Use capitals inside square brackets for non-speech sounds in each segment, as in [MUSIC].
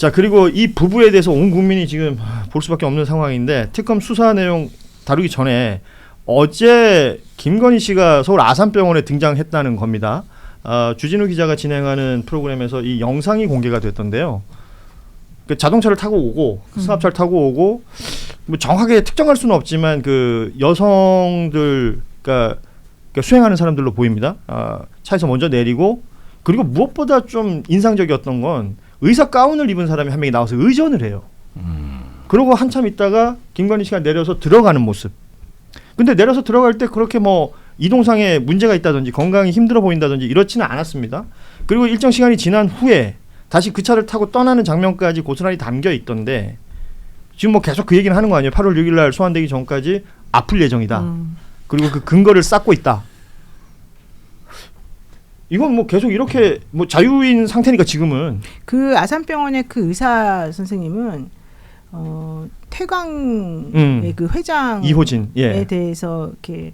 자 그리고 이 부부에 대해서 온 국민이 지금 볼 수밖에 없는 상황인데 특검 수사 내용 다루기 전에 어제 김건희 씨가 서울 아산병원에 등장했다는 겁니다. 어, 주진우 기자가 진행하는 프로그램에서 이 영상이 공개가 됐던데요. 그 자동차를 타고 오고 수납차를 타고 오고 뭐 정확하게 특정할 수는 없지만 그 여성들 그러니까, 그러니까 수행하는 사람들로 보입니다. 아, 차에서 먼저 내리고 그리고 무엇보다 좀 인상적이었던 건 의사 가운을 입은 사람이 한 명이 나와서 의전을 해요. 그러고 한참 있다가 김건희 씨가 내려서 들어가는 모습. 근데 내려서 들어갈 때 그렇게 뭐 이동상에 문제가 있다든지 건강이 힘들어 보인다든지 이렇지는 않았습니다. 그리고 일정 시간이 지난 후에 다시 그 차를 타고 떠나는 장면까지 고스란히 담겨 있던데 지금 뭐 계속 그 얘기는 하는 거 아니에요? 8월 6일 날 소환되기 전까지 아플 예정이다. 음. 그리고 그 근거를 쌓고 있다. 이건 뭐 계속 이렇게 뭐 자유인 상태니까 지금은 그 아산병원의 그 의사 선생님은 어, 태광의 음. 그 회장에 이호진 예 대해서 이렇게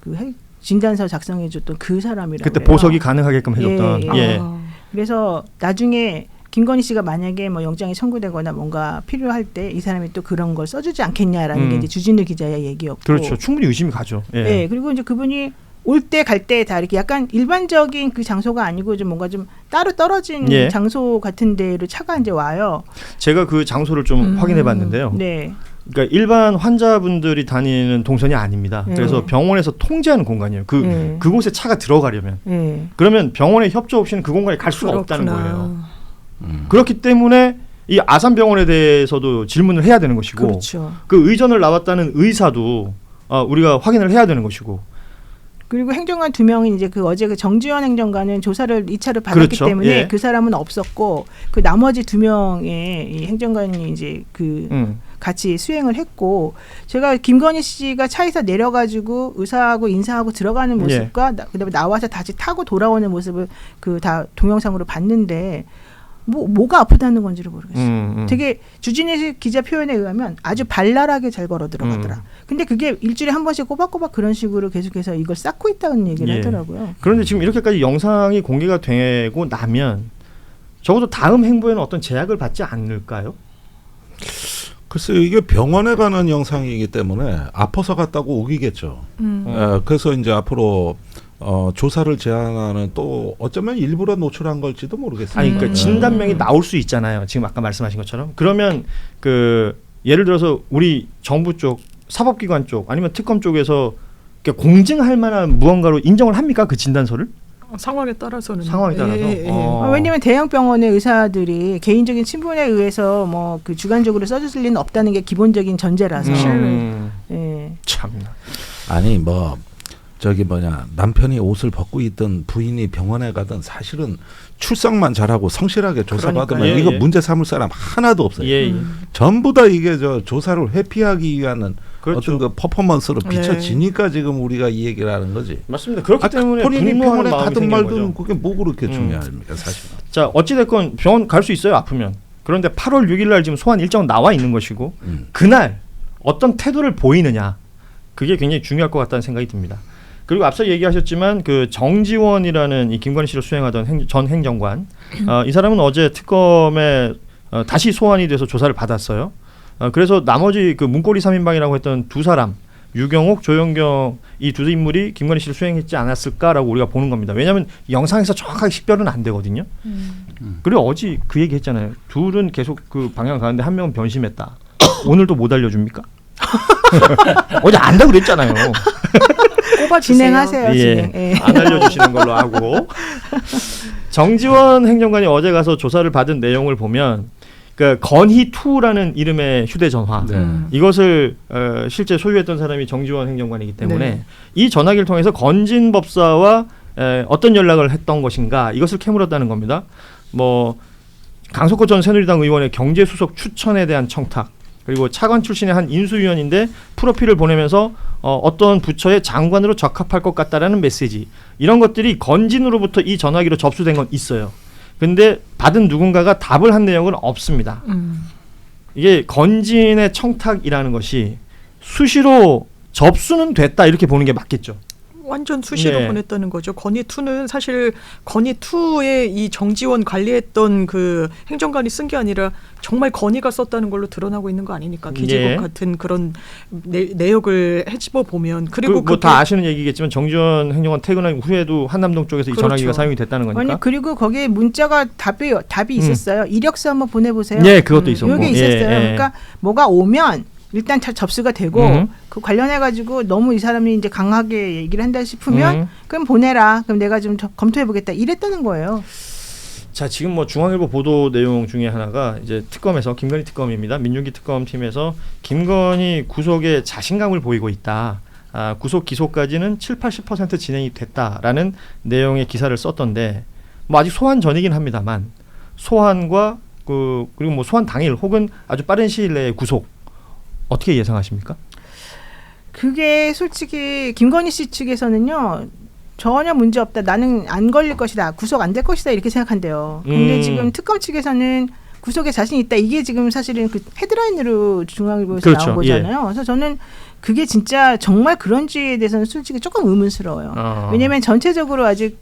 그 해- 진단서 작성해줬던 그 사람이라고 그때 그래요. 보석이 가능하게끔 해줬던 예, 예, 예. 아. 그래서 나중에 김건희 씨가 만약에 뭐 영장이 청구되거나 뭔가 필요할 때 이 사람이 또 그런 걸 써주지 않겠냐라는 음. 게 이제 주진우 기자의 얘기였고 그렇죠 충분히 의심이 가죠 예. 네, 그리고 이제 그분이 올 때 갈 때 다 이렇게 약간 일반적인 그 장소가 아니고 좀 뭔가 좀 따로 떨어진 예. 장소 같은 데로 차가 이제 와요. 제가 그 장소를 좀 음. 확인해 봤는데요. 네. 그러니까 일반 환자분들이 다니는 동선이 아닙니다. 네. 그래서 병원에서 통제하는 공간이에요. 그 네. 그곳에 차가 들어가려면 네. 그러면 병원의 협조 없이는 그 공간에 갈 수가 없다는 그렇구나. 거예요. 음. 그렇기 때문에 이 아산 병원에 대해서도 질문을 해야 되는 것이고 그렇죠. 그 의전을 나왔다는 의사도 어, 우리가 확인을 해야 되는 것이고 그리고 행정관 두 명이 이제 그 어제 그 정지원 행정관은 조사를 2차를 받았기 그렇죠. 때문에 예. 그 사람은 없었고 그 나머지 두 명의 이 행정관이 이제 그 음. 같이 수행을 했고 제가 김건희 씨가 차에서 내려가지고 의사하고 인사하고 들어가는 예. 모습과 나, 그다음에 나와서 다시 타고 돌아오는 모습을 그 다 동영상으로 봤는데 뭐 뭐가 아프다는 건지를 모르겠어요. 음, 음. 되게 주진희 기자 표현에 의하면 아주 발랄하게 잘 걸어 들어가더라. 음. 근데 그게 일주일에 한 번씩 꼬박꼬박 그런 식으로 계속해서 이걸 쌓고 있다는 얘기를 예. 하더라고요. 그런데 지금 이렇게까지 영상이 공개가 되고 나면 적어도 다음 행보에는 어떤 제약을 받지 않을까요? 글쎄요 이게 병원에 가는 영상이기 때문에 아파서 갔다고 우기겠죠. 음. 예, 그래서 이제 앞으로 어, 조사를 제한하는 또 어쩌면 일부러 노출한 걸지도 모르겠어요. 아니 그러니까 음. 진단명이 나올 수 있잖아요. 지금 아까 말씀하신 것처럼. 그러면 그 예를 들어서 우리 정부 쪽 사법기관 쪽 아니면 특검 쪽에서 공증할 만한 무언가로 인정을 합니까 그 진단서를? 어, 상황에 따라서는 상황에 따라서? 예, 예. 어. 아, 왜냐면 대형 병원의 의사들이 개인적인 친분에 의해서 뭐 그 주관적으로 써줄 리는 없다는 게 기본적인 전제라서. 음, 예. 참나. 아니 뭐 저기 뭐냐 남편이 옷을 벗고 있던 부인이 병원에 가든 사실은 출석만 잘하고 성실하게 조사받으면. 예, 이거 예. 문제 삼을 사람 하나도 없어요. 예, 예. 음. 전부 다 이게 저 조사를 회피하기 위한 그렇죠. 어떤 그 퍼포먼스로 네. 비춰지니까 지금 우리가 이 얘기를 하는 거지. 맞습니다. 그렇기 아, 때문에 본인이 병원에 가든 말든 거죠. 그게 뭐 그렇게 음. 중요합니까 사실. 자 어찌 됐건 병원 갈 수 있어요 아프면. 그런데 8월 6일 날 지금 소환 일정 나와 있는 것이고 음. 그날 어떤 태도를 보이느냐 그게 굉장히 중요할 것 같다는 생각이 듭니다. 그리고 앞서 얘기하셨지만 그 정지원이라는 이 김건희 씨를 수행하던 행, 전 행정관 어, 이 사람은 어제 특검에 어, 다시 소환이 돼서 조사를 받았어요. 어, 그래서 나머지 그 문고리 3인방이라고 했던 두 사람 유경옥, 조영경 이 두 인물이 김건희 씨를 수행했지 않았을까라고 우리가 보는 겁니다. 왜냐하면 영상에서 정확하게 식별은 안 되거든요. 그리고 어제 그 얘기 했잖아요. 둘은 계속 그 방향 가는데 한 명은 변심했다. [COUGHS] 오늘도 못 알려줍니까? [LAUGHS] 어제 안다 그랬잖아요. 꼽아주세요. 진행하세요. 진행. 예. 안 알려주시는 걸로 [LAUGHS] 하고 정지원 행정관이 어제 가서 조사를 받은 내용을 보면 그 건희 2라는 이름의 휴대전화 네. 음. 이것을 어, 실제 소유했던 사람이 정지원 행정관이기 때문에 네. 이 전화기를 통해서 건진 법사와 에, 어떤 연락을 했던 것인가 이것을 캐물었다는 겁니다. 뭐 강석호 전 새누리당 의원의 경제수석 추천에 대한 청탁 그리고 차관 출신의 한 인수위원인데 프로필을 보내면서 어, 어떤 부처의 장관으로 적합할 것 같다라는 메시지 이런 것들이 건진으로부터 이 전화기로 접수된 건 있어요. 근데 받은 누군가가 답을 한 내용은 없습니다. 음. 이게 건진의 청탁이라는 것이 수시로 접수는 됐다 이렇게 보는 게 맞겠죠. 완전 수시로 네. 보냈다는 거죠. 건의 2는 사실 건의 2에 이 정지원 관리했던 그 행정관이 쓴 게 아니라 정말 건의가 썼다는 걸로 드러나고 있는 거 아니니까 기재국 예. 같은 그런 내, 내역을 해집어 보면 그리고 그게 뭐다 아시는 얘기겠지만 정지원 행정관 퇴근한 후에도 한남동 쪽에서 이 그렇죠. 전화기가 사용이 됐다는 거니까. 아니 그리고 거기에 문자가 답이 답이 음. 있었어요. 이력서 한번 보내보세요. 예, 그것도 있었고. 이게 예, 있었어요. 예. 그러니까 뭐가 오면 일단 자- 접수가 되고 음. 그 관련해 가지고 너무 이 사람이 이제 강하게 얘기를 한다 싶으면 음. 그럼 보내라. 그럼 내가 좀 검토해 보겠다. 이랬다는 거예요. 자 지금 뭐 중앙일보 보도 내용 중에 하나가 이제 특검에서 김건희 특검입니다. 민중기 특검팀에서 김건희 구속에 자신감을 보이고 있다. 아, 구속 기소까지는 7, 80% 진행이 됐다라는 내용의 기사를 썼던데 뭐 아직 소환 전이긴 합니다만 소환과 그 그리고 뭐 소환 당일 혹은 아주 빠른 시일 내에 구속 어떻게 예상하십니까? 그게 솔직히 김건희 씨 측에서는요. 전혀 문제 없다. 나는 안 걸릴 것이다. 구속 안 될 것이다. 이렇게 생각한대요. 근데 음. 지금 특검 측에서는 구속에 자신 있다. 이게 지금 사실은 그 헤드라인으로 중앙일보에서 그렇죠. 나온 거잖아요. 그래서 저는 그게 진짜 정말 그런지에 대해서는 솔직히 조금 의문스러워요. 어. 왜냐하면 전체적으로 아직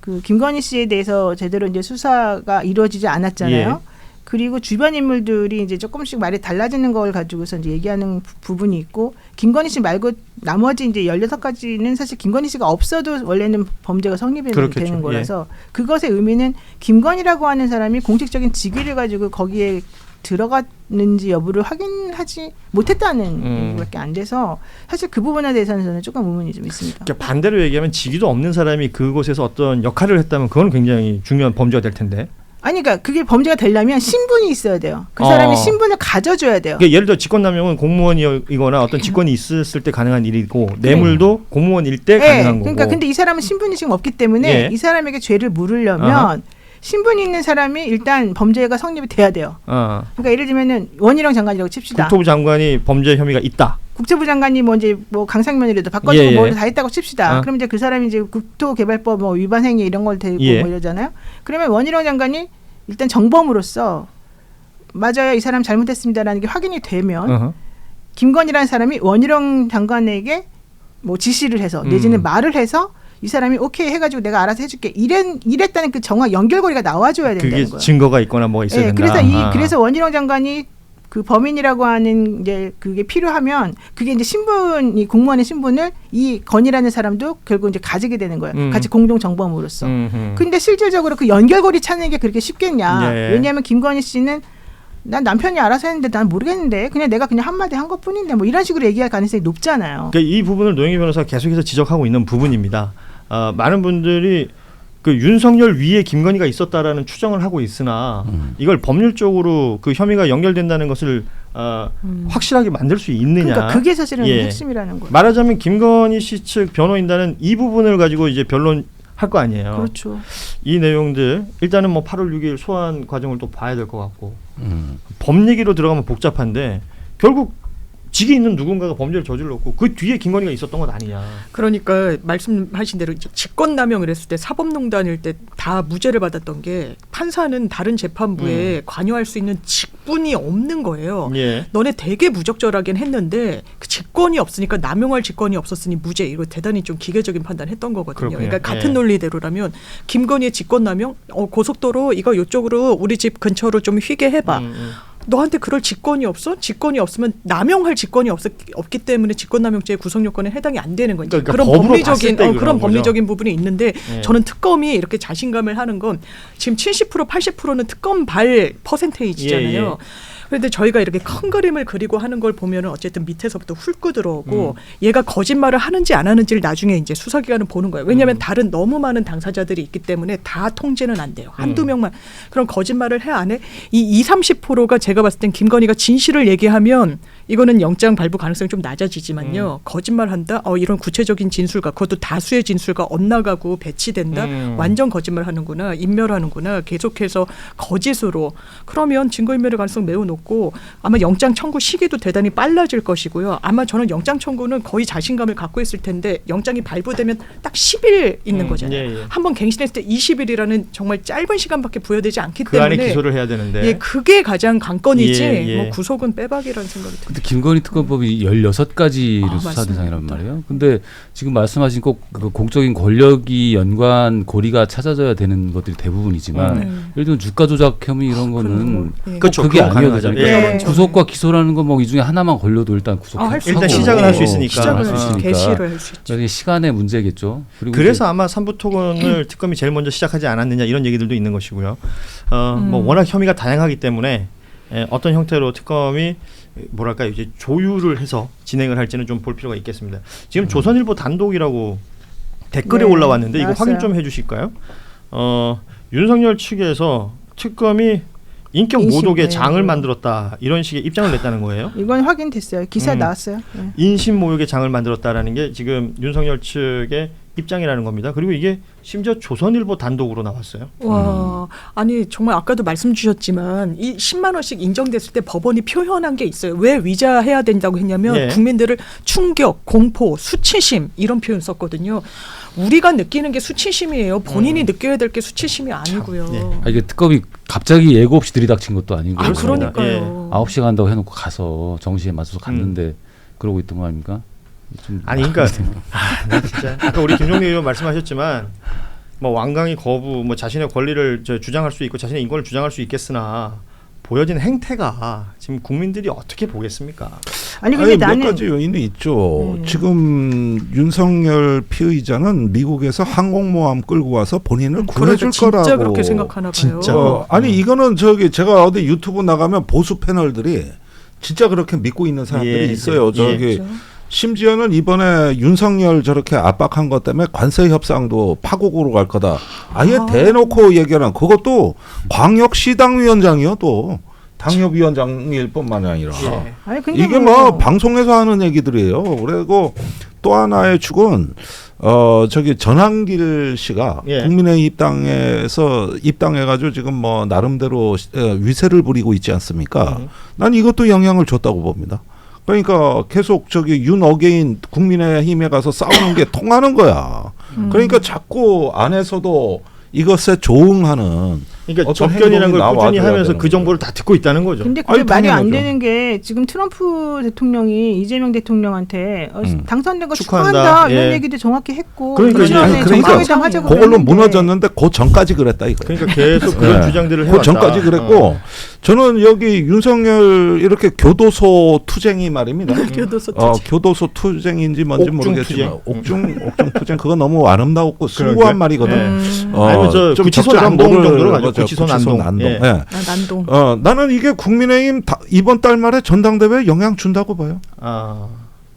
그 김건희 씨에 대해서 제대로 이제 수사가 이루어지지 않았잖아요. 예. 그리고 주변 인물들이 이제 조금씩 말이 달라지는 걸 가지고서 이제 얘기하는 부- 부분이 있고 김건희 씨 말고 나머지 이제 16가지는 사실 김건희 씨가 없어도 원래는 범죄가 성립이 그렇겠죠. 되는 거라서 그것의 의미는 김건희라고 하는 사람이 공식적인 직위를 가지고 거기에 들어갔는지 여부를 확인하지 못했다는 음. 얘기밖에 안 돼서 사실 그 부분에 대해서는 저는 조금 의문이 좀 있습니다. 그러니까 반대로 얘기하면 직위도 없는 사람이 그곳에서 어떤 역할을 했다면 그건 굉장히 중요한 범죄가 될 텐데. 아니 그러니까 그게 범죄가 되려면 신분이 있어야 돼요. 그 어. 사람이 신분을 가져줘야 돼요. 그러니까 예를 들어 직권남용은 공무원이거나 어떤 직권이 있었을 때 가능한 일이고 뇌물도 공무원일 때 예, 가능한 거고. 그러니까 근데 이 사람은 신분이 지금 없기 때문에 예. 이 사람에게 죄를 물으려면 아하. 신분 이 있는 사람이 일단 범죄가 성립이 돼야 돼요. 어, 그러니까 예를 들면은 원희룡 장관이라고 칩시다. 국토부 장관이 범죄 혐의가 있다. 국토부 장관이 뭐 이제 뭐 강상면이라도 바꿔주고 예, 예. 뭐다 했다고 칩시다. 아. 그럼 이제 그 사람이 이제 국토개발법 뭐 위반 행위 이런 걸 대고 예. 뭐 이러잖아요. 그러면 원희룡 장관이 일단 정범으로서 맞아요 이 사람 잘못했습니다라는 게 확인이 되면 어허. 김건희라는 사람이 원희룡 장관에게 뭐 지시를 해서 내지는 음. 말을 해서 이 사람이 오케이 해가지고 내가 알아서 해줄게 이랬 이랬다는 그 정확 연결고리가 나와줘야 된다는 거예요. 증거가 있거나 뭐가 있어야 예, 된다. 그래서 이 아. 그래서 원희룡 장관이 그 범인이라고 하는 이제 그게 필요하면 그게 이제 신분이 공무원의 신분을 이 건이라는 사람도 결국 이제 가지게 되는 거예요. 음. 같이 공동 정범으로서. 음흠. 근데 실질적으로 그 연결고리 찾는 게 그렇게 쉽겠냐? 예. 왜냐하면 김건희 씨는 난 남편이 알아서 했는데 난 모르겠는데 그냥 내가 그냥 한마디 한 것뿐인데 뭐 이런 식으로 얘기할 가능성이 높잖아요. 그러니까 이 부분을 노영희 변호사가 계속해서 지적하고 있는 부분입니다. 어, 많은 분들이 그 윤석열 위에 김건희가 있었다라는 추정을 하고 있으나 음. 이걸 법률적으로 그 혐의가 연결된다는 것을 어, 음. 확실하게 만들 수 있느냐. 그러니까 그게 사실은 예. 핵심이라는 거예요. 말하자면 김건희 씨 측 변호인단은 이 부분을 가지고 이제 변론 할 거 아니에요. 그렇죠. 이 내용들 일단은 뭐 8월 6일 소환 과정을 또 봐야 될 것 같고 음. 법 얘기로 들어가면 복잡한데 결국 직에 있는 누군가가 범죄를 저질렀고 그 뒤에 김건희가 있었던 것 아니냐. 그러니까 말씀하신 대로 직권남용을 했을 때 사법농단일 때 다 무죄를 받았던 게 판사는 다른 재판부에 관여할 수 있는 직분이 없는 거예요. 예. 너네 되게 무적절하긴 했는데 그 직권이 없으니까 남용할 직권이 없었으니 무죄 이거 대단히 좀 기계적인 판단했던 거거든요. 그렇군요. 그러니까 같은 예. 논리대로라면 김건희의 직권남용 어, 고속도로 이거 이쪽으로 우리 집 근처로 좀 휘게 해봐. 음, 음. 너한테 그럴 직권이 없어? 직권이 없으면 남용할 직권이 없, 없기 때문에 직권남용죄의 구성 요건에 해당이 안 되는 거죠. 그러니까 그런 법리적인 때 어, 그런. 법리적인 부분이 있는데 예. 저는 특검이 이렇게 자신감을 하는 건 지금 70% 80%는 특검 발 퍼센테이지잖아요. 예, 예. 그런데 저희가 이렇게 큰 그림을 그리고 하는 걸 보면은 어쨌든 밑에서부터 훑고 들어오고 음. 얘가 거짓말을 하는지 안 하는지를 나중에 이제 수사기관은 보는 거예요. 왜냐하면 음. 다른 너무 많은 당사자들이 있기 때문에 다 통제는 안 돼요. 한두 음. 명만 그런 거짓말을 해 안 해? 이 2, 30%가 제가 봤을 땐 김건희가 진실을 얘기하면 이거는 영장 발부 가능성이 좀 낮아지지만요. 음. 거짓말한다. 어 이런 구체적인 진술과 그것도 다수의 진술과 엇나가고 배치된다. 음. 완전 거짓말하는구나. 인멸하는구나. 계속해서 거짓으로 그러면 증거인멸의 가능성 매우 높고 아마 영장 청구 시기도 대단히 빨라질 것이고요. 아마 저는 영장 청구는 거의 자신감을 갖고 있을 텐데 영장이 발부되면 딱 10일 있는 음, 거잖아요. 예, 예. 한번 갱신했을 때 20일이라는 정말 짧은 시간밖에 부여되지 않기 그 안에 때문에 기소를 해야 되는데. 예, 그게 가장 관건이지 예, 예. 뭐 구속은 빼박이라는 생각이 듭니다. 김건희 특검법이 16가지를 아, 수사. 대상이란 말이에요. 근데 지금 말씀하신 꼭 그 공적인 권력이 연관 고리가 찾아져야 되는 것들이 대부분이지만 음. 예를 들면 주가 조작 혐의 이런 거는 그런 거, 예. 꼭 그렇죠. 그게 아니어야. 되잖아요. 예. 구속과 기소라는 건 뭐 이 중에 하나만 걸려도 일단 구속하고 아, 할수 일단. 시작은 할수 예. 있으니까. 시작을 아. 할수 있으니까. 개시를 할 수 있죠. 그러니까 시간의 문제겠죠. 그리고 그래서 아마 삼부 토건을 특검이 제일 먼저 시작하지 않았느냐 이런 얘기들도 있는 것이고요. 어, 뭐 음. 워낙 혐의가 다양하기 때문에 예, 어떤 형태로 특검이 뭐랄까 이제 조율을 해서 진행을 할지는 좀 볼 필요가 있겠습니다. 지금 조선일보 단독이라고 댓글에 네, 올라왔는데 이거 나왔어요. 확인 좀 해주실까요? 어, 윤석열 측에서 특검이 인격 인식, 모독의 네. 장을 만들었다 이런 식의 입장을 냈다는 거예요. 이건 확인됐어요. 기사 음. 나왔어요. 네. 인신 모욕의 장을 만들었다라는 게 지금 윤석열 측의 입장이라는 겁니다. 그리고 이게 심지어 조선일보 단독으로 나왔어요. 와, 아니 정말 아까도 말씀 주셨지만 이 10만 원씩 인정됐을 때 법원이 표현한 게 있어요. 왜 위자해야 된다고 했냐면 예. 국민들을 충격, 공포, 수치심 이런 표현 썼거든요. 우리가 느끼는 게 수치심이에요. 본인이 느껴야 될 게 수치심이 아니고요. 예. 아, 이게 특검이 갑자기 예고 없이 들이닥친 것도 아니고 아. 그러니까요. 아홉 시 간다고 해놓고 가서 정시에 맞춰서 갔는데 그러고 있던 거 아닙니까? 좀 아니 그러니까 아, 나 진짜 아까 우리 김종대 의원 말씀하셨지만 뭐 완강히 거부 뭐 자신의 권리를 저 주장할 수 있고 자신의 인권을 주장할 수 있겠으나 보여진 행태가 지금 국민들이 어떻게 보겠습니까? 아니 근데 아니, 몇 나는 가지 요인이 있죠. 음. 지금 윤석열 피의자는 미국에서 항공모함 끌고 와서 본인을 그러니까 구해줄 진짜 거라고. 그렇게 생각하나 봐요. 진짜. 어, 아니 이거는 저기 제가 어디 유튜브 나가면 보수 패널들이 진짜 그렇게 믿고 있는 사람들이 예, 있어요. 예. 저기 그렇죠. 심지어는 이번에 윤석열 저렇게 압박한 것 때문에 관세 협상도 파국으로 갈 거다. 아예 아. 대놓고 얘기하는 그것도 광역시당 위원장이요 또 당협위원장일 뿐만 아니라 예. 아니 이게 뭐 방송에서 하는 얘기들이에요. 그리고 또 하나의 축은 어 저기 전한길 씨가 예. 국민의 입당에서 입당해가지고 지금 뭐 나름대로 시- 어, 위세를 부리고 있지 않습니까? 음. 난 이것도 영향을 줬다고 봅니다. 그러니까 계속 저기 윤 어게인 국민의힘에 가서 싸우는 게 통하는 거야. 음. 그러니까 자꾸 안에서도 이것에 조응하는 그러니까 접견이라는 걸 꾸준히 하면서 그 정보를 다 듣고 있다는 거죠. 근데 그게 아니, 말이 안 당연하죠. 되는 게 지금 트럼프 대통령이 이재명 대통령한테 어, 음. 당선된 거 축하한다. 축하한다, 이런 예. 얘기도 정확히 했고 그러니까 그 이제- 그러니까 정상회담 하자고 그걸로 무너졌는데 그 전까지 그랬다 이거. 그러니까 계속 그런 네. 주장들을 그 해왔다. 전까지 그랬고 어. 저는 여기 윤석열 이렇게 교도소 투쟁이 말입니다. [LAUGHS] 교도소 어, 투쟁. 교도소 투쟁인지 뭔지 옥중 모르겠지만 투쟁. 옥중 옥중 투쟁 그거 너무 아름다웠고 그러게. 숭고한 말이거든. 네. 음. 어, 아니면 저좀 구치소 난동 정도로 가죠. 거죠. 구치소 난동. 예. 예. 아, 난동. 어, 나는 이게 국민의힘 다, 이번 달 말에 전당대회에 영향 준다고 봐요. 아.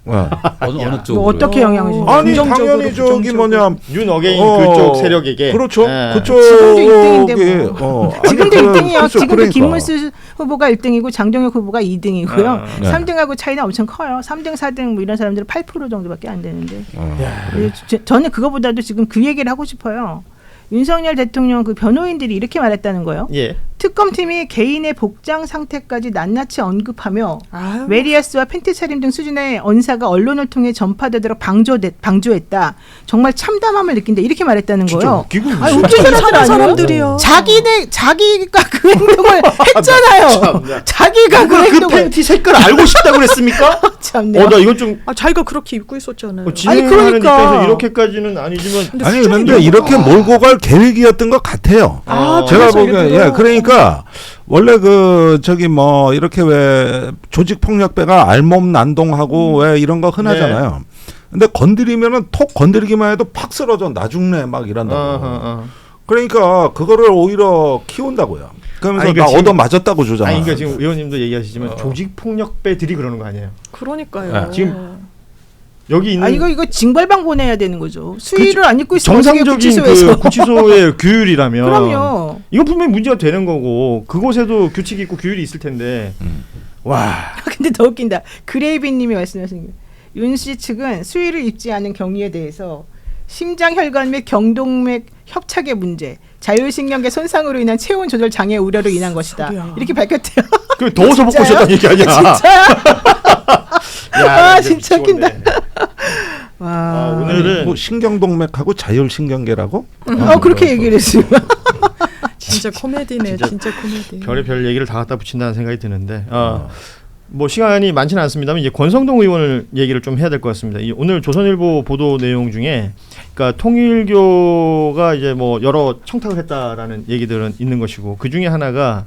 어. [LAUGHS] 어느, 어느 뭐 쪽으로 어떻게 영향을 주죠? 아니 당연히 저기. 뭐냐 윤 어게인 어, 그쪽 세력에게 그렇죠. 예. 그쪽 지금도 일등인데 뭐. 어, [LAUGHS] 지금도 아니, 1등이에요. 그렇죠. 지금도 그러니까. 김문수 후보가 1등이고 장동혁 후보가 2등이고요. 아, 네. 3등하고 차이는 엄청 커요. 3등, 4등 뭐 이런 사람들은 8% 정도밖에 안 되는데. 어. 그래서 저- 저는 그거보다도 지금 그 얘기를 하고 싶어요. 윤석열 대통령 그 변호인들이 이렇게 말했다는 거예요. 예. 특검팀이 개인의 복장 상태까지 낱낱이 언급하며 아유. 메리아스와 팬티 차림 등 수준의 언사가 언론을 통해 전파되도록 방조됐, 방조했다. 정말 참담함을 느낀다. 이렇게 말했다는 진짜 거예요. 웃기고. 웃긴 사람들 아니에요? 사람들이요. 자기네 자기가 그 행동을 [LAUGHS] 했잖아요. 참나. 자기가 그 그 행동을 팬티 색깔 알고 싶다고 그랬습니까? [LAUGHS] 참네. 어, 나 이건 좀 아, 자기가 그렇게 입고 있었잖아요. 어, 진행하는 그러니까. 입장에서 이렇게까지는 아니지만 근데 아니 수준이 그런데 너무- 이렇게 몰고 갈 계획이었던 것 같아요. 아, 제가 그래서 일부러- 예 그러니까 원래 그 저기 뭐 이렇게 왜 조직 폭력배가 알몸 난동하고 왜 이런 거 흔하잖아요. 근데 건드리면은 톡 건드리기만 해도 팍 쓰러져 나중내 막 이런다고. 어, 어, 어. 그러니까 그거를 오히려 키운다고요. 그러면서 아니, 나 그러니까 얻어 지금- 맞았다고 주잖아. 아니 그러니까 지금 의원님도 얘기하시지만 어. 조직 폭력배들이 그러는 거 아니에요? 그러니까요. 네. 지금 여기 있는 아 이거 이거 징벌방 보내야 되는 거죠. 수의를 안 입고 있으면 정상적인 구치소에서. 그 [LAUGHS] 구치소의 규율이라면 그럼요. 이거 분명히 문제가 되는 거고 그곳에도 규칙이 있고 규율이 있을 텐데 음. 와 근데 더 웃긴다. 그레이비님이 말씀하신 게 윤씨 측은 수의를 입지 않은 경위에 대해서 심장 혈관 및 경동맥 협착의 문제, 자율신경계 손상으로 인한 체온 조절 장애 우려로 인한 것이다. 소리야. 이렇게 밝혔대요. 그 더워서 먹고 진짜요? 있었다는 얘기 아니야? [LAUGHS] 야, 아, 진짜 진짜 미치겠네. 아, 아니, 오늘은 뭐 신경동맥하고 자율신경계라고? 어 그렇게 얘기를 했어요. [LAUGHS] 진짜 코미디네. 진짜 진짜, 코미디. 별의별 얘기를 다 갖다 붙인다는 생각이 드는데 어, 뭐 시간이 많지는 않습니다만 이제 권성동 의원을 얘기를 좀 해야 될 것 같습니다. 이 오늘 조선일보 보도 내용 중에 그러니까 통일교가 이제 뭐 여러 청탁을 했다라는 얘기들은 있는 것이고 그 중에 하나가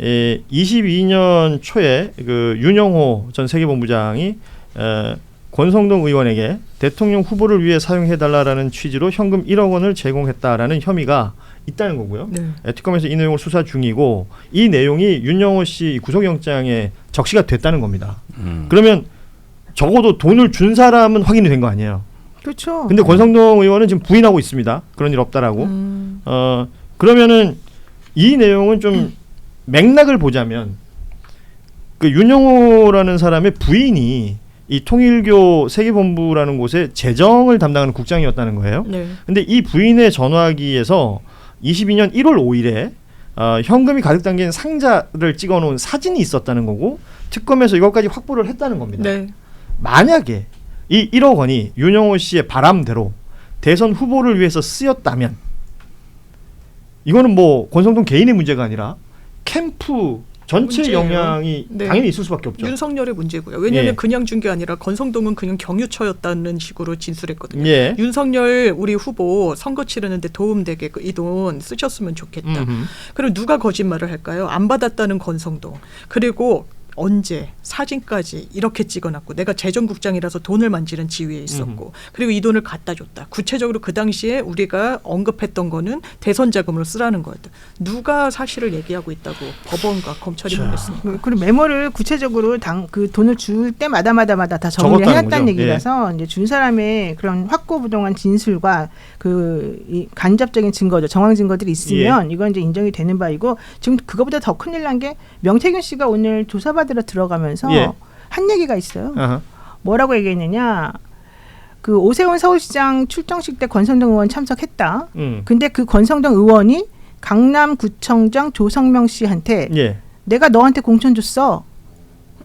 에, 22년 초에 그 윤영호 전 세계본부장이 에, 권성동 의원에게 대통령 후보를 위해 사용해 달라라는 취지로 현금 1억 원을 제공했다라는 혐의가 있다는 거고요. 네. 에, 특검에서 이 내용을 수사 중이고 이 내용이 윤영호 씨 구속영장에 적시가 됐다는 겁니다. 음. 그러면 적어도 돈을 준 사람은 확인이 된 거 아니에요. 그렇죠. 근데 권성동 의원은 지금 부인하고 있습니다. 그런 일 없다라고. 음, 어 그러면은 이 내용은 좀 맥락을 보자면 그 윤영호라는 사람의 부인이 이 통일교 세계본부라는 곳에 재정을 담당하는 국장이었다는 거예요. 네. 근데 이 부인의 전화기에서 22년 1월 5일에 어, 현금이 가득 담긴 상자를 찍어놓은 사진이 있었다는 거고 특검에서 이것까지 확보를 했다는 겁니다. 네. 만약에 이 1억 원이 윤영호 씨의 바람대로 대선 후보를 위해서 쓰였다면 이거는 뭐 권성동 개인의 문제가 아니라 캠프 전체 문제예요. 영향이 네. 당연히 있을 수밖에 없죠. 윤석열의 문제고요. 왜냐하면 예. 그냥 준 게 아니라 건성동은 그냥 경유처였다는 식으로 진술했거든요. 예. 윤석열 우리 후보 선거 치르는데 도움되게 이 돈 쓰셨으면 좋겠다. 음흠. 그리고 누가 거짓말을 할까요? 안 받았다는 건성동. 그리고 언제 사진까지 이렇게 찍어놨고 내가 재정국장이라서 돈을 만지는 지위에 있었고 그리고 이 돈을 갖다 줬다. 구체적으로 그 당시에 우리가 언급했던 거는 대선 자금으로 쓰라는 거였다. 누가 사실을 얘기하고 있다고 법원과 검찰이 자. 말했습니까? 그- 그리고 메모를 구체적으로 당 그 돈을 줄 때마다 마다마다 다 정리를 해놨다는 거죠. 예. 얘기라서 이제 준 사람의 그런 확고부동한 진술과 그 이 간접적인 증거죠 정황 증거들이 있으면 이건 이제 인정이 되는 바이고 지금 그거보다 더 큰일 난 게 명태균 씨가 오늘 조사받 으러 들어가면서 예. 한 얘기가 있어요. 아하. 뭐라고 얘기했느냐? 그 오세훈 서울시장 출정식 때 권성동 의원 참석했다. 음. 근데 그 권성동 의원이 강남구청장 조성명 씨한테 예. 내가 너한테 공천 줬어.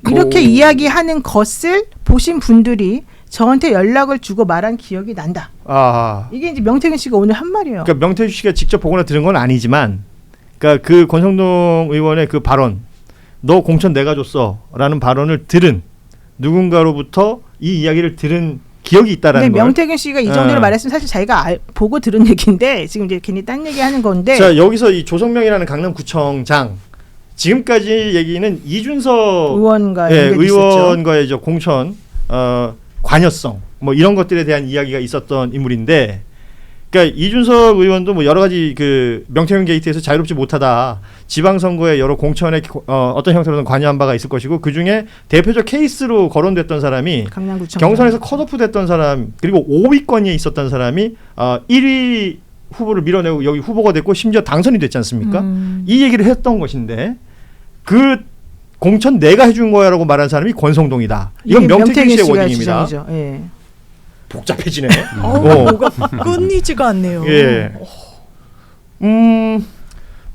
이렇게 오. 이야기하는 것을 보신 분들이 저한테 연락을 주고 말한 기억이 난다. 아. 이게 이제 명태균 씨가 오늘 한 말이에요. 그러니까 명태규 씨가 직접 보거나 들은 건 아니지만, 그러니까 그 권성동 의원의 그 발언, 너 공천 내가 줬어라는 발언을 들은 누군가로부터 이 이야기를 들은 기억이 있다라는 걸. 명태균 씨가 이 정도로 어. 말했으면 사실 자기가 알, 보고 들은 얘기인데 지금 이제 괜히 딴 얘기하는 건데 자 여기서 이 조성명이라는 강남구청장 지금까지 얘기는 이준석 의원과 예. 의원과의 저 공천 어, 관여성 뭐 이런 것들에 대한 이야기가 있었던 인물인데 그러니까 이준석 의원도 뭐 여러 가지 그 명태균 게이트에서 자유롭지 못하다 지방선거에 여러 공천에 어, 어떤 형태로든 관여한 바가 있을 것이고 그 중에 대표적 케이스로 거론됐던 사람이 강남구청 경선에서 컷오프 됐던 사람 그리고 5위권에 있었던 사람이 어, 1위 후보를 밀어내고 여기 후보가 됐고 심지어 당선이 됐지 않습니까? 음. 이 얘기를 했던 것인데 그 공천 내가 해준 거야라고 말한 사람이 권성동이다. 이건 명태균 씨의. 주장이죠. 예. 복잡해지네. 어우, 어. 뭐가 끊이지가 않네요. 예. 음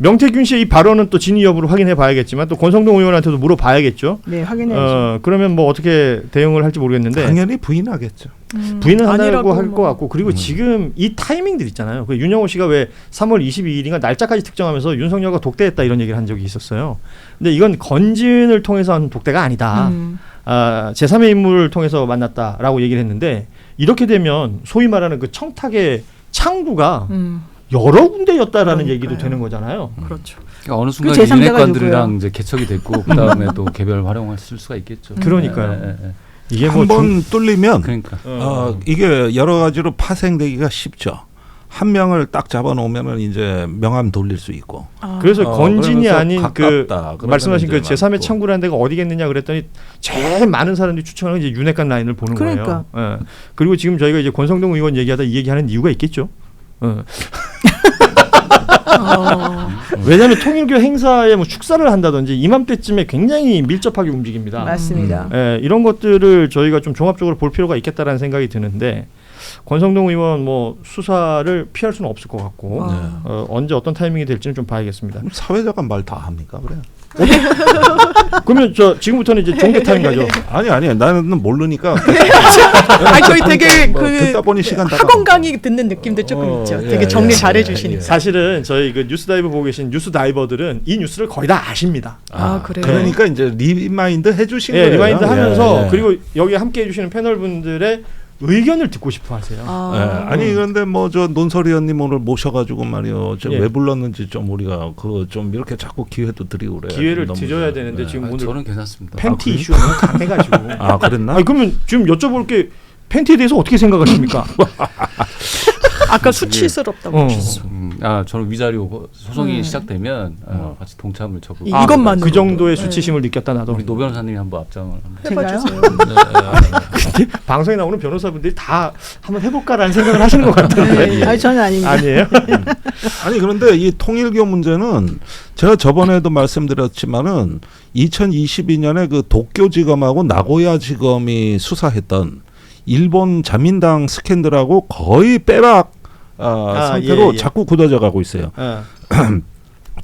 명태균 씨의 이 발언은 또 진위 여부를 확인해 봐야겠지만 또 권성동 의원한테도 물어봐야겠죠. 네, 확인해야죠. 어 그러면 뭐 어떻게 대응을 할지 모르겠는데 당연히 부인하겠죠. 음, 부인은 한다고 아니라고 할 것 뭐. 같고 그리고 지금 이 타이밍들 있잖아요. 그 윤영호 씨가 왜 3월 22일인가 날짜까지 특정하면서 윤석열과 독대했다 이런 얘기를 한 적이 있었어요. 근데 이건 건진을 통해서 한 독대가 아니다. 음. 아, 제3의 인물을 통해서 만났다라고 얘기를 했는데 이렇게 되면 소위 말하는 그 청탁의 창구가 음, 여러 군데였다라는 그러니까요. 얘기도 되는 거잖아요. 그렇죠. 그러니까 어느 순간 그 제3자가 윤핵관들이랑 누구예요? 이제 개척이 됐고 그 다음에 또 개별 활용했을 수가 있겠죠. 그러니까요. 예, 예, 예. 이게 뭐한번 중- 뚫리면 그러니까 어. 어, 이게 여러 가지로 파생되기가 쉽죠. 한 명을 딱 잡아놓으면은 이제 명함 돌릴 수 있고. 아, 그래서 어, 건진이 그러면서 아닌 그 가깝다. 그러면 말씀하신 그 이제 제3의 맞고. 창구라는 데가 어디 겠느냐 그랬더니 제일 많은 사람들이 추천하는 게 이제 윤핵관 라인을 보는 그러니까. 거예요. 예. 그리고 지금 저희가 이제 권성동 의원 얘기하다 이 얘기하는 이유가 있겠죠. 어. [LAUGHS] 어, 왜냐하면 통일교 행사에 뭐 축사를 한다든지 이맘때쯤에 굉장히 밀접하게 움직입니다. 맞습니다. 예, 이런 것들을 저희가 좀 종합적으로 볼 필요가 있겠다라는 생각이 드는데 권성동 의원 뭐 수사를 피할 수는 없을 것 같고 아. 어, 언제 어떤 타이밍이 될지는 좀 봐야겠습니다. 사회자가 말 다 합니까 그래? [LAUGHS] 그러면 저 지금부터는 이제 종교 타임 가죠. [LAUGHS] 아니 아니 나는 모르니까 [LAUGHS] 아니 저희 되게 뭐 그 듣다 보니 시간 다 학원 강의 듣는 느낌도 조금 어, 있죠. 예, 되게 정리 예, 잘해 예, 주시니까. 사실은 저희 그 뉴스 다이버 보고 계신 뉴스 다이버들은 이 뉴스를 거의 다 아십니다. 아, 그래요? 그러니까 이제 리마인드 해 주신 예, 거예요. 리마인드 하면서 예, 예. 그리고 여기 함께 해 주시는 패널 분들의 의견을 듣고 싶어 하세요. 아, 예, 아니 그런데 뭐 저 논설위원님 오늘 모셔가지고 말이요, 저 예. 왜 불렀는지 좀 우리가 그 좀 이렇게 자꾸 기회도 드리고 그래요. 기회를 드려야 좀, 되는데 예. 지금 아, 오늘 저는 괜찮습니다. 팬티 아? 이슈가 너무 강해가지고. 아 그랬나? 아니 그러면 지금 여쭤볼 게 팬티에 대해서 어떻게 생각하십니까? [LAUGHS] 아까 수치스럽다고 어. 하셨어. 음, 아 저는 위자료 소송이 음. 시작되면 어, 같이 동참을 적극. 이- 이것만으로도. 그 정도의 네. 수치심을 느꼈다 나도. 우리 노 변호사님이 한번 앞장을 한번. 해봐주세요. 근데 방송에 나오는 변호사분들이 다 한번 해볼까라는 생각을 하시는 것 같은데 네. 아니 저는 아닙니다. 아니에요? [LAUGHS] 아니 그런데 이 통일교 문제는 제가 저번에도 말씀드렸지만은 2022년에 그 도쿄지검하고 나고야지검이 수사했던 일본 자민당 스캔들하고 거의 빼박 아, 아, 상태로 예, 예. 자꾸 굳어져 가고 있어요. 어.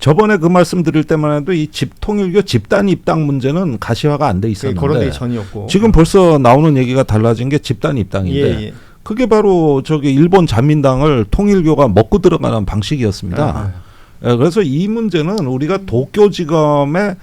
저번에 그 말씀 드릴 때만 해도 이 집 통일교 집단 입당 문제는 가시화가 안돼 그게 있었는데 거론되기 전이었고. 지금 벌써 나오는 얘기가 달라진 게 집단 입당인데 예, 예. 그게 바로 저기 일본 자민당을 통일교가 먹고 들어가는 방식이었습니다. 아, 예, 그래서 이 문제는 우리가 도쿄지검에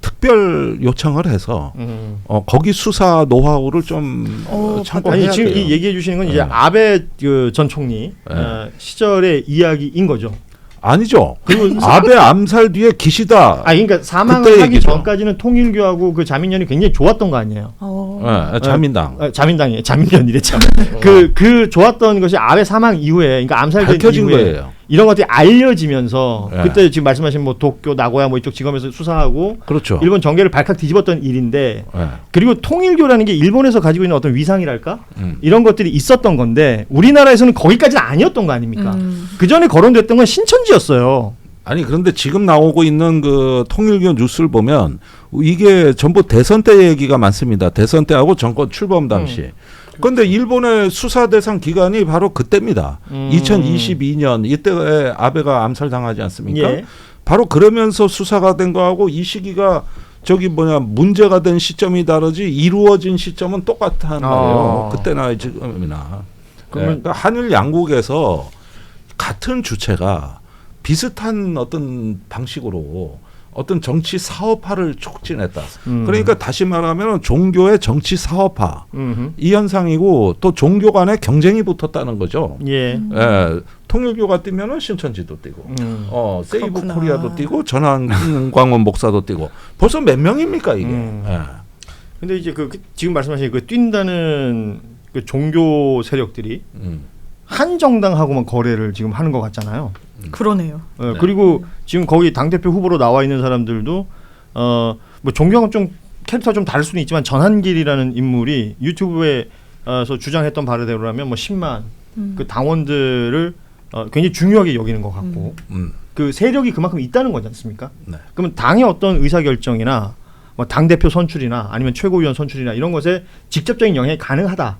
특별 요청을 해서 음. 어, 거기 수사 노하우를 좀 어, 어, 참고해야 아니 지금 돼요. 이 얘기해 주시는 건 이제 네. 아베 그 전 총리 네. 어, 시절의 이야기인 거죠. 아니죠. 그리고 아베 암살 뒤에 기시다. 아 그러니까 사망을 그때 하기 얘기죠. 전까지는 통일교하고 그 자민련이 굉장히 좋았던 거 아니에요. 어. 예, 자민당 어, 자민당이에요. 자민련이래 참. 그, 그 좋았던 것이 아베 사망 이후에, 그러니까 암살된 밝혀진 이후에 거예요. 이런 것들이 알려지면서 예. 그때 지금 말씀하신 뭐 도쿄, 나고야 뭐 이쪽 지검에서 수사하고 그렇죠. 일본 정계를 발칵 뒤집었던 일인데 예, 그리고 통일교라는 게 일본에서 가지고 있는 어떤 위상이랄까 음. 이런 것들이 있었던 건데 우리나라에서는 거기까지는 아니었던 거 아닙니까? 음. 그 전에 거론됐던 건 신천지였어요. 아니 그런데 지금 나오고 있는 그 통일교 뉴스를 보면 이게 전부 대선 때 얘기가 많습니다. 대선 때하고 정권 출범 당시. 음. 그런데 일본의 수사 대상 기간이 바로 그때입니다. 음. 2022년 이때 아베가 암살당하지 않습니까? 예. 바로 그러면서 수사가 된 거하고 이 시기가 저기 뭐냐 문제가 된 시점이 다르지 이루어진 시점은 똑같단 말이에요. 아. 그때나 지금이나. 그러면- 그러면 한일 양국에서 같은 주체가 비슷한 어떤 방식으로 어떤 정치 사업화를 촉진했다. 음. 그러니까 다시 말하면 종교의 정치 사업화 음흠. 이 현상이고 또 종교 간에 경쟁이 붙었다는 거죠. 예. 예, 통일교가 뛰면은 신천지도 뛰고, 음. 어 세이브 그렇구나. 코리아도 뛰고 전환광원 목사도 뛰고 벌써 몇 명입니까 이게? 음. 예. 근데 이제 그, 그 지금 말씀하신 그 뛴다는 그 종교 세력들이 음. 한 정당하고만 거래를 지금 하는 것 같잖아요. 그러네요. 어, 그리고 지금 거기 당 대표 후보로 나와 있는 사람들도 어뭐 종교는 좀 캐릭터 좀 다를 수는 있지만 전한길이라는 인물이 유튜브에서 주장했던 바르대로라면 뭐 10만 음. 그 당원들을 어, 굉장히 중요하게 여기는 것 같고 음. 그 세력이 그만큼 있다는 거지 않습니까? 네. 그러면 당의 어떤 의사 결정이나 뭐 당 대표 선출이나 아니면 최고위원 선출이나 이런 것에 직접적인 영향이 가능하다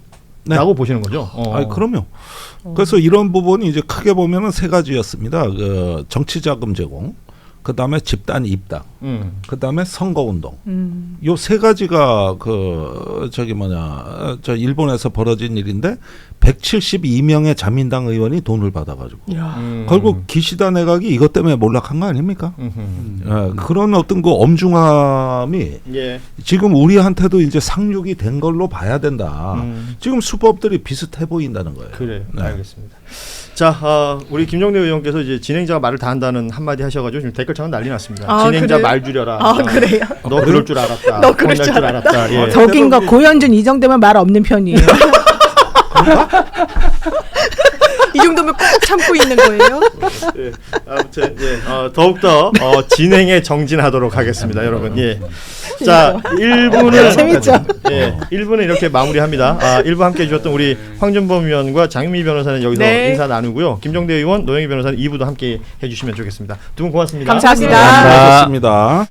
라고 보시는 거죠. 어. 아, 그럼요. 그래서 이런 부분이 이제 크게 보면은 세 가지였습니다. 그 정치 자금 제공, 그 다음에 집단 입당, 음. 그 다음에 선거 운동. 음. 요 세 가지가 그 저기 뭐냐 어, 저 일본에서 벌어진 일인데 172명의 자민당 의원이 돈을 받아가지고 야. 음. 결국 기시다 내각이 이것 때문에 몰락한 거 아닙니까? 음흠. 예, 그런 어떤 그 엄중함이 예. 지금 우리한테도 이제 상륙이 된 걸로 봐야 된다. 음. 지금 수법들이 비슷해 보인다는 거예요. 그래, 네. 알겠습니다. 자, 어, 우리 김정대 의원께서 이제 진행자가 말을 다 한다는 한마디 하셔가지고 지금 댓글창은 난리 났습니다. 아, 진행자 그래요? 말 줄여라. 아 그래요? 너 그럴 줄 알았다. 너 그럴 줄줄 알았다. 예. 거 고현준 이 정도면 말 없는 편이에요. [LAUGHS] [LAUGHS] 이 정도면 꼭 참고 있는 거예요? 예, 아무튼 예, 어, 더욱더 어, 진행에 정진하도록 하겠습니다, 여러분. 예. 자, 1부는 재밌죠? 예, 1부는 이렇게 마무리합니다. 아, 1부 함께 해주셨던 우리 황준범 의원과 장윤미 변호사는 여기서 네. 인사 나누고요. 김정대 의원, 노영희 변호사는 2부도 함께 해주시면 좋겠습니다. 두 분 고맙습니다. 감사합니다. 감사합니다.